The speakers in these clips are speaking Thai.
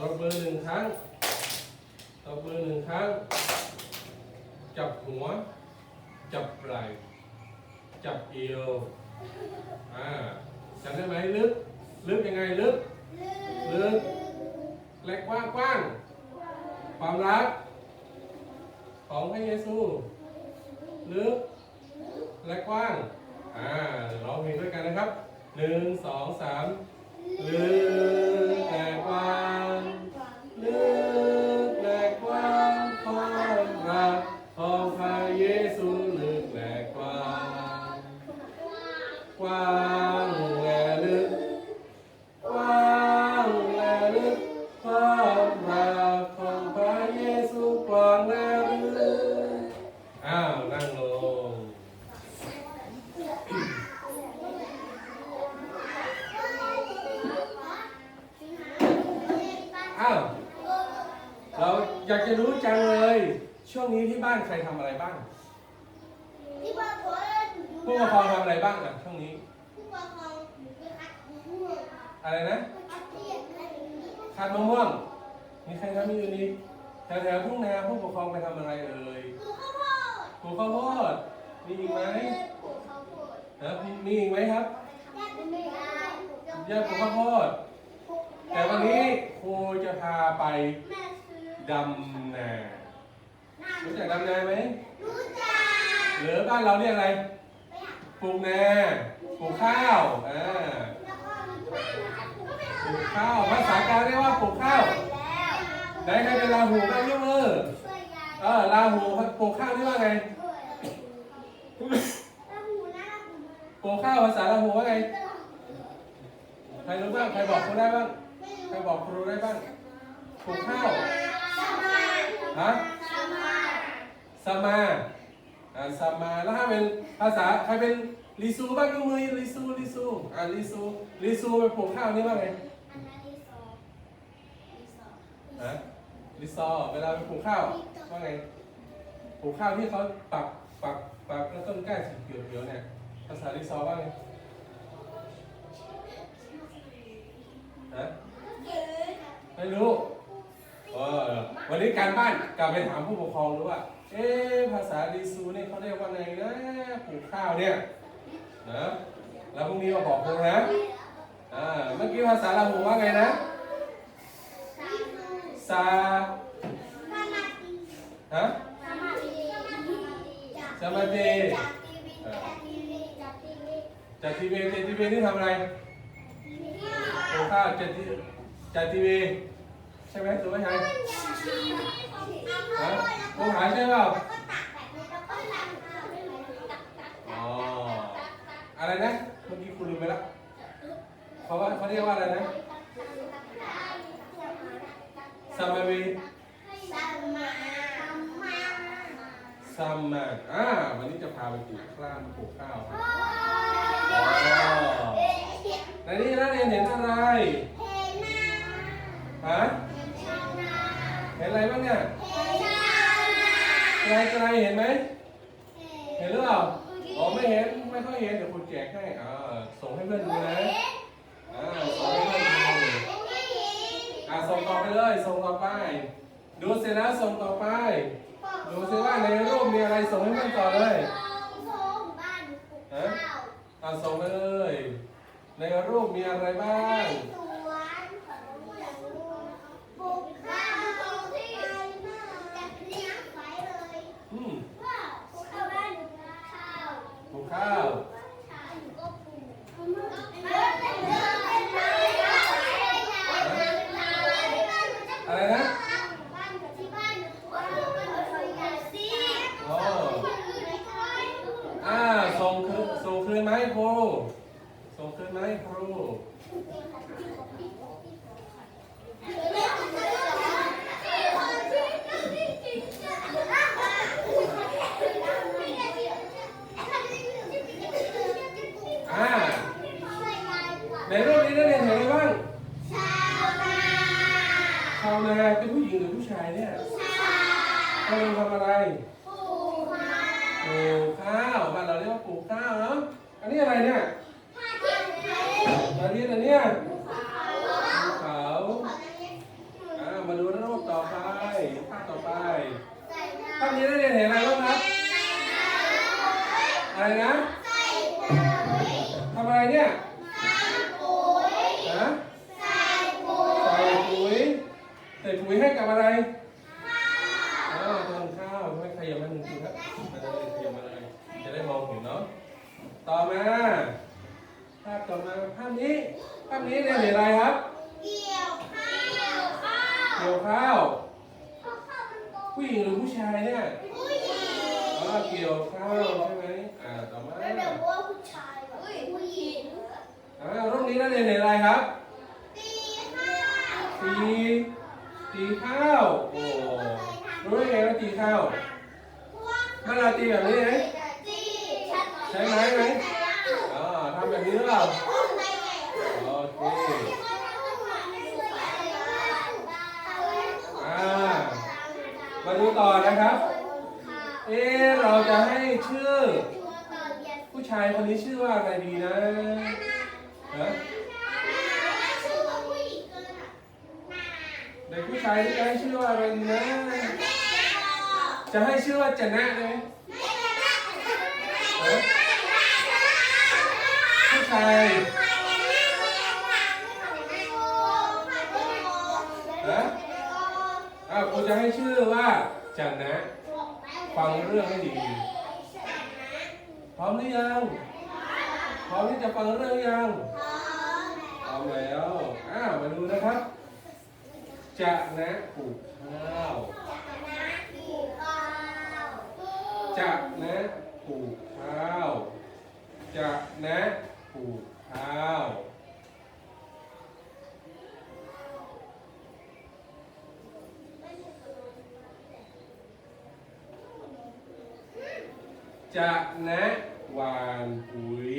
ตบมือหนึ่งครั้งตบมือหนึ่งครั้ง จับหัว จับไหล่จับเอวอ่าจำได้ไหมลึก ลึกยังไงลึก ลึกเล็กกว้างกว้าง ความรัก ของพระเยซูลึกและกว้าง อ่าร้องเพลงด้วยกันนะครับหนึ่งสองสาม หรือแต่ความ ช่วงนี้ที่บ้านใครทำอะไรบ้าง ที่บ้านผมผู้ปกครองทำอะไรบ้างอะช่วงนี้ ผู้ปกครองไปคัดหัวอะไรนะคัดเทียนอะไรอย่างนี้คัดมะม่วง มีใครทำอยู่นี่แถวๆทุ่งนาผู้ปกครองไปทำอะไรเอ่ยคือข้าวโพดปลูกข้าวโพดมีอีกไหมปลูกข้าวโพดฮะมีมีอีกไหมครับญาติไม่ได้ย่าปลูกข้าวโพด แต่วันนี้ครูจะพาไปแม่ซื้อ ดำนาน้ำ รู้จักดำนาไหมรู้จักหรือบ้านเราเรียกอะไรไปหาปลูกนาปลูกข้าวอ่าแล้วก็มีแม่นะครับปลูกปลูกข้าวภาษากลางเรียกว่าปลูกข้าวแล้วไหนใครเป็นลาหูบ้างยกมือช่วยยายเออลาหูปลูกข้าวนี่ว่าไงแล้วหูนะหูปลูกข้าวภาษาลาหูว่าไงใครรู้บ้างใครบอกครูได้บ้างใครบอกครูได้บ้างปลูกข้าวสมาฮะ สมาสมาอ่าสมาแล้วถ้าเป็นภาษาใครเป็นลิซูบ้างยกมือลิซูลิซูอ่าลิซูลิซูไปปลูกข้าวนี่ว่าไงอันนั้นรีสอร์รีสอร์ฮะลิซอเวลาไปปลูกข้าวว่าไงปลูกข้าวที่เขาปักปักปักแล้วต้นกล้าสีเขียวๆเนี่ยภาษาลิซอว่าไงฮะไม่รู้เออวันนี้การบ้านกลับไปถามผู้ปกครองดูว่า เอ๊ะภาษาลิซูเนี่ยเขาเรียกว่าไงนะปลูกข้าวเนี่ยนะแล้วพรุ่งนี้มาบอกครูนะอ่าเมื่อกี้ภาษาลาหูว่าไงนะซาฮะสมาธิจัดทีวีจัดทีวีนี่ทำอะไรปลูกข้าวจัดทีจัดทีวี ใช่ไหมถูกไหมฮะฮะผู้หาใช่เปล่าอ๋ออะไรนะเมื่อกี้คุณลืมไปละเขาว่าเขาเรียกว่าอะไรนะสมาวีซัมมาอ่า วันนี้จะพาไปปลูกข้าวปลูกข้าวครับในนี้นักเรียนเห็นอะไรฮะ เห็นอะไรบ้างเนี่ยไกลไกลๆเห็นไหม เห็นหรือเปล่า อ๋อไม่เห็น ไม่ค่อยเห็น เดี๋ยวคุณแจกให้อ่าส่งให้เพื่อนดูนะอ่าส่งให้เพื่อนดูอ่าส่งต่อไปเลย ส่งต่อไป ดูเสร็จแล้วส่งต่อไป ดูซิว่าในรูปมีอะไรส่งให้เพื่อนต่อเลยอ่าส่งไปเลย ในรูปมีอะไรบ้าง หนูสวยงามสิโอ้อ่าส่งคืนส่งคืนไหมครูส่งคืนไหมครู กำลังทำอะไรปลูกข้าวบ้านเราเรียกว่าปลูกข้าวเนาะอันนี้อะไรเนี่ยอันนี้อันเนี้ย มาภาพต่อมาภาพนี้ภาพนี้เรียนอะไรครับ เกี่ยวข้าวเกี่ยวข้าวเกี่ยวข้าวผู้หญิงหรือผู้ชายเนี่ยผู้หญิงอ๋อเกี่ยวข้าวใช่ไหมอ่าต่อมาแล้วแบบว่าผู้ชายผู้หญิงอ่ารุ่นนี้นั่นเรียนอะไรครับตีข้าวตีตีข้าวโอ้รู้ได้ไงว่าตีข้าวเมื่อเราตีแบบนี้ไหมใช้ไม้ไหม แบบนี้หรือเปล่าโอเคอ่ามาดูต่อนะครับ เอ๊ะเราจะให้ชื่อ ผู้ชายคนนี้ชื่อว่าอะไรดีนะฮะเด็กผู้ชายที่จะให้ชื่อว่าอะไรดีนะ จะให้ชื่อว่าจะนะได้ไอ้าวกูจะให้ชื่อว่าจะนะ ฟังเรื่องให้ดีพร้อมหรือยังพร้อมที่จะฟังเรื่องยังพร้อมแล้วอ้าวมาดูนะครับ จะนะปลูกข้าวจะนะปลูกข้าวจะนะปลูกข้าว จะนะหวานปุ๋ย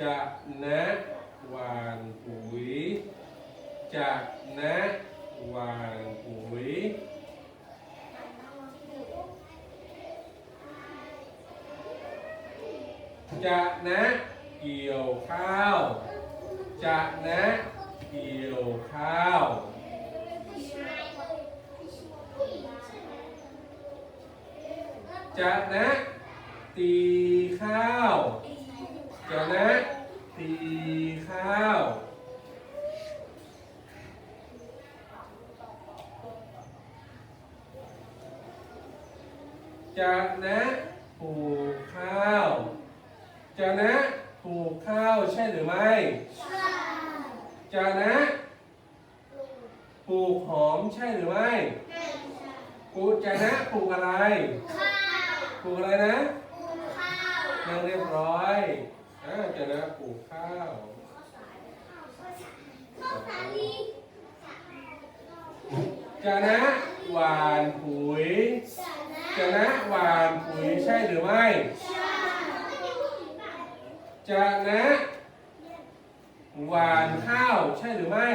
จะนะหวานปุ๋ย จะนะหวานปุ๋ยจะนะเกี่ยวข้าว จะนะเกี่ยวข้าว จะนะ ตีข้าวจะนะตีข้าว จะนะปลูกข้าว จะนะปลูกข้าวใช่หรือไม่จะนะปลูกหอมใช่หรือไม่ปลูกจะนะปลูกอะไรปลูกอะไรนะ นั่งเรียบร้อยอ่าจะนะปลูกข้าวจะนะหวานปุ๋ยจะนะหวานปุ๋ยใช่หรือไม่จะนะหวานข้าวใช่หรือไม่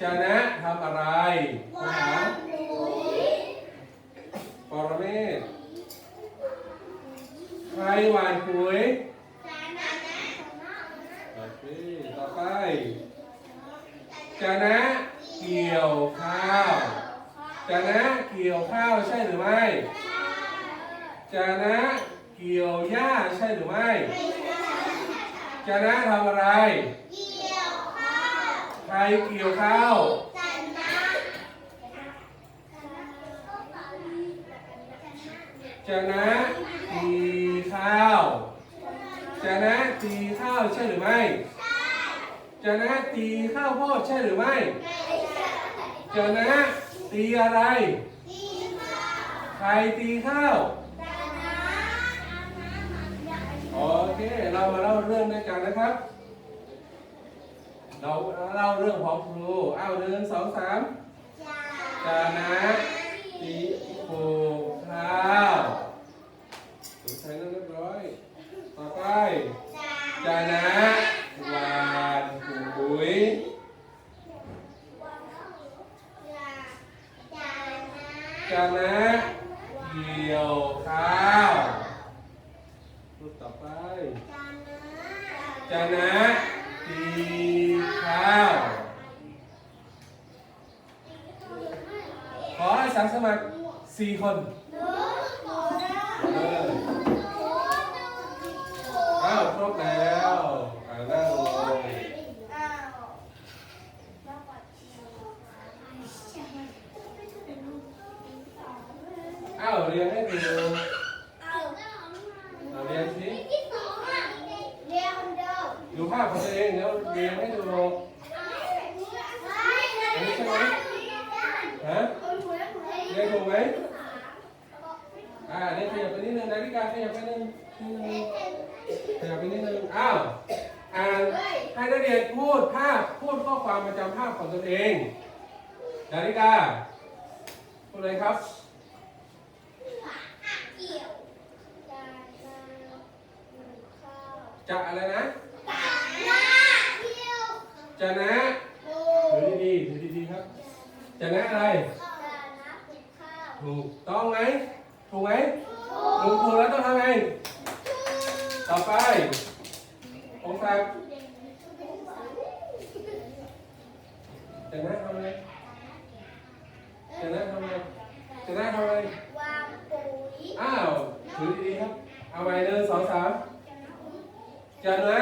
จะนะทำอะไรคำถามปรเมศ ใครหวานปุ๋ยโอเคต่อไปจะนะเกี่ยวข้าวจะนะเกี่ยวข้าวใช่หรือไม่จะนะเกี่ยวหญ้าใช่หรือไม่จะนะทำอะไรใครเกี่ยวข้าวจะนะ ตีข้าวจะนะตีข้าวใช่หรือไม่จะนะตีข้าวโพดใช่หรือไม่จะนะตีอะไรใครตีข้าวโอเคเรามาเล่าเรื่องด้วยกันนะครับ เราเล่าเรื่องของครูอ้าวหนึ่งสองสามจะนะตีปลูกข้าว ช้นั่นเรียบร้อย ต่อไปจะนะวานปุ๋ยจะนะเกี่ยวข้าวรูปต่อไปจะนะตีข้าวขอให้สังสมัครสี่คนเอออ้าวคร บแล้วอ่านั่งลงอ้าวเรียนให้ดูเราเรียนสิดูภาพของตัวเองแล้ว ข้อความประจำภาพ ของตนเอง ดาริกาพูดเลยครับเกี่ยวจานนาข้าวจะอะไรนะจานนาเกี่ยวจะนะโอ้ถือดีๆถือดีๆครับจะนะอะไรจานนาขุดข้าวถูกต้องไหมถูกไหมถูกถูกแล้วต้องทำไง ต่อไปองศักดิ์ จะนะทำอะไรจะนะทำอะไรจะนะทำอะไร วางปุ๋ยอ้าวถือดีๆครับ เอาไปหนึ่งสองสามจะนะ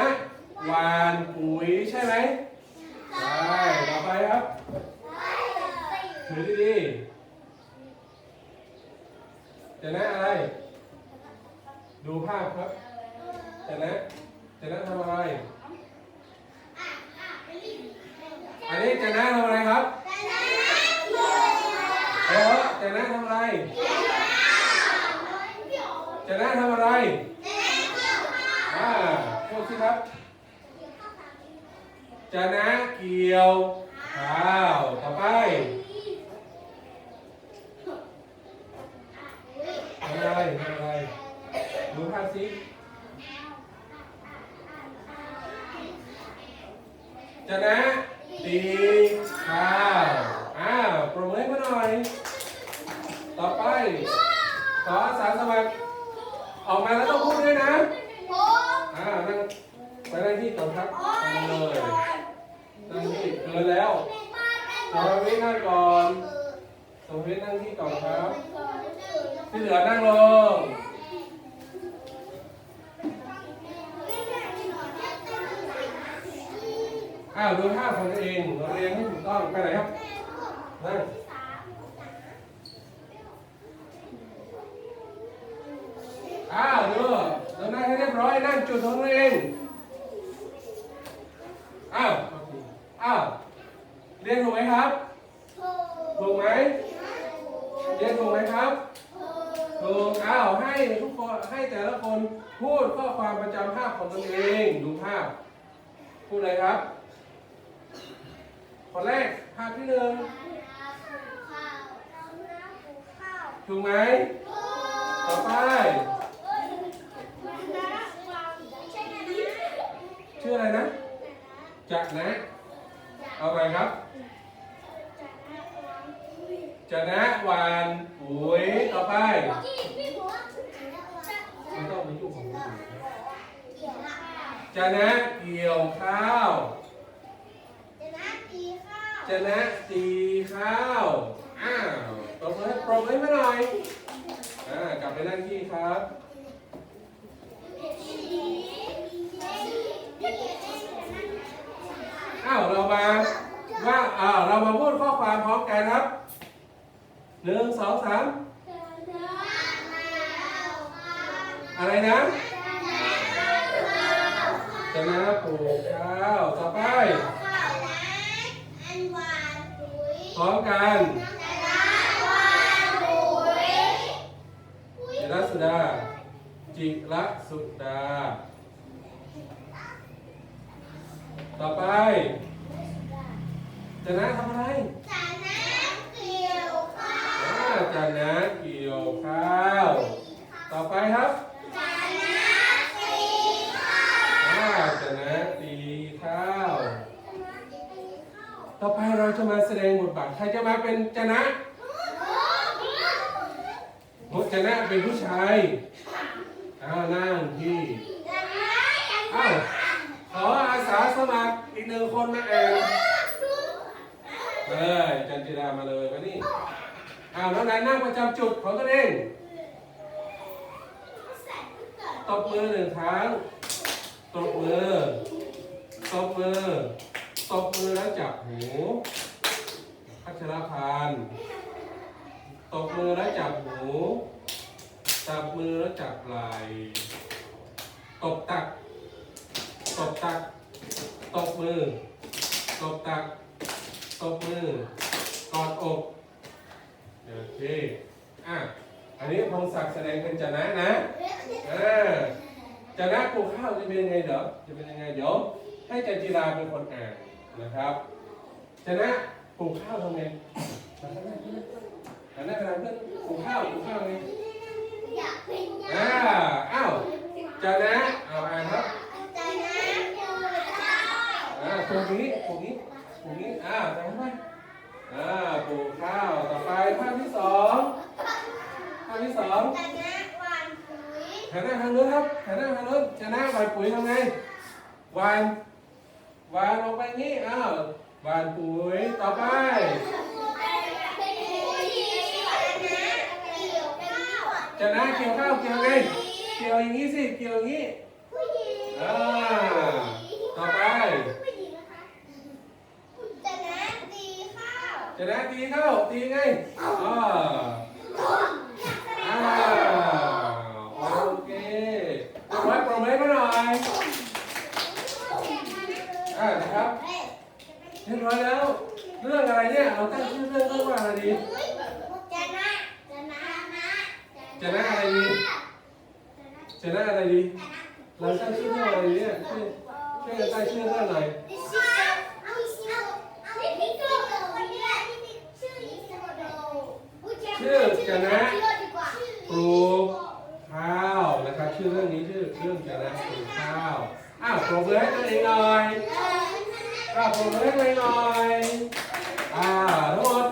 หวานปุ๋ยใช่ไหมใช่ต่อไปครับ ถือดีๆจะนะอะไร ดูภาพครับจะนะจะนะทำอะไร อันนี้จะนะทำอะไรครับเออจะนะทำอะไร จะนะทำอะไรอ่าพูดสิครับ จะนะเกี่ยวข้าวต่อไปทำอะไรทำอะไรดูภาพสิจะนะ ตีข้าวอ้าวโปรโมทให้มาหน่อย ต่อไป ขออาสาสมัครออกมาแล้วต้องพูดด้วยนะอ่านั่งไปนั่งที่ก่อนครับนั่งเลยนั่งที่เกินแล้วสมวินั่งก่อนสมวินั่งที่ก่อนครับที่เหลือนั่งลง อ้าวดูภาพของตัวเองเราเรียงให้ถูกต้องไปไหนครับนั่งอ้าวดูเรานั่งให้เรียบร้อยนั่งจุดของตัวเองอ้าวอ้าวเรียนถูกไหมครับถูกไหมเรียนถูกไหมครับถูกอ้าวให้ทุกคนให้แต่ละคนพูดข้อความประจำภาพของตนเองดูภาพพูดเลยครับ คนแรกภาพที่หนึ่งถูกไหมต่อไป ชื่ออะไรนะจะนะ เอาไปครับจะนะวานปุ๋ยต่อไปไม่ต้องไปยุ่งของคนอื่นจะนะเกี่ยวข้าว จะนะตีข้าว อ้าวปรบมือปรบมือให้หน่อย อ่า กลับไปนั่งที่ครับ อ้าว เรามาว่าอ่าเรามาพูดข้อความพร้อมกันครับหนึ่งสองสามอะไรนะจะนะปลูกข้าว ต่อไปพ ร้อมกันจิรสุดา จิรสุดา ต่อไปจะนะทำอะไรอ่าจะนะเกี่ยวข้าว ต่อไปครับอ่าจะนะตีข้าว ต่อไปเราจะมาแสดงบทบาท ใครจะมาเป็นจนะบทจนะเป็นผู้ชายอ้าวนั่งที่อ้าวขออาสาสมัครอีกหนึ่งคนมาเองเลยจันจิรามาเลยมานี่อ้าวน้องนายนั่งประจำจุดของตัวเองตบมือหนึ่งครั้งตบมือตบมือ ตบมือแล้วจับหูพัชรพานตบมือแล้วจับหูจับมือแล้วจับไหล่ตบตัก ตบตัก ตบมือ ตบตัก ตบมือ กอดอกโอเคอะอันนี้พงศักดิ์แสดงเป็นจนะนะเออจะนะปลูกข้าวจะเป็นยังไงเดี๋ยวจะเป็นยังไงเดี๋ยวให้จันจิราเป็นคนอ่าน นะครับชนะปลูกข้าวทำไงหันหน้าหันหน้าไปทางเพื่อนปลูกข้าวปลูกข้าวไงอยากเป็นยาอ่าอ้าวชนะเอาอ่านครับใจนะคือข้าวอ่าปลูกอย่างนี้ปลูกนี้ปลูกนี้อ่าจำไว้อ่าปลูกข้าวต่อไปภาพที่สองภาพที่สองใจนะหวานปุ๋ยหันหน้าทางนู้นครับหันหน้าทางนู้นชนะหวานปุ๋ยทำไงหวานห วานลงไปงี้อ้าวหวานปุ๋ยต่อไปชนะเกี่ยวข้าวเกี่ยวไงเกี่ยวอย่างนี้สิเกี่ยวอย่างนี้อ่าต่อไปจะนะตีข้าวชนะตีเข้าตีไงอ่าอ่าโอเคปรบมือปรบมือให้เขาหน่อย อ่านะครับเรียบร้อยแล้ว เรื่องอะไรเนี่ย เราตั้งชื่อเรื่องเรื่องว่าอะไรดีจะนะจะนะนะนะอะไรดีชนะอะไรดี เราตั้งชื่อเรื่องอะไรเนี่ยช่วยช่วยกันตั้งชื่อเรื่องหน่อยปลูกข้าวนะครับ ชื่อเรื่องนี้ชื่อเรื่องจะนะปลูกข้าว อ้าวปรบมือใเองหน่อยอ้าวปรบมือใเองหน่อย อ่าทั้งหด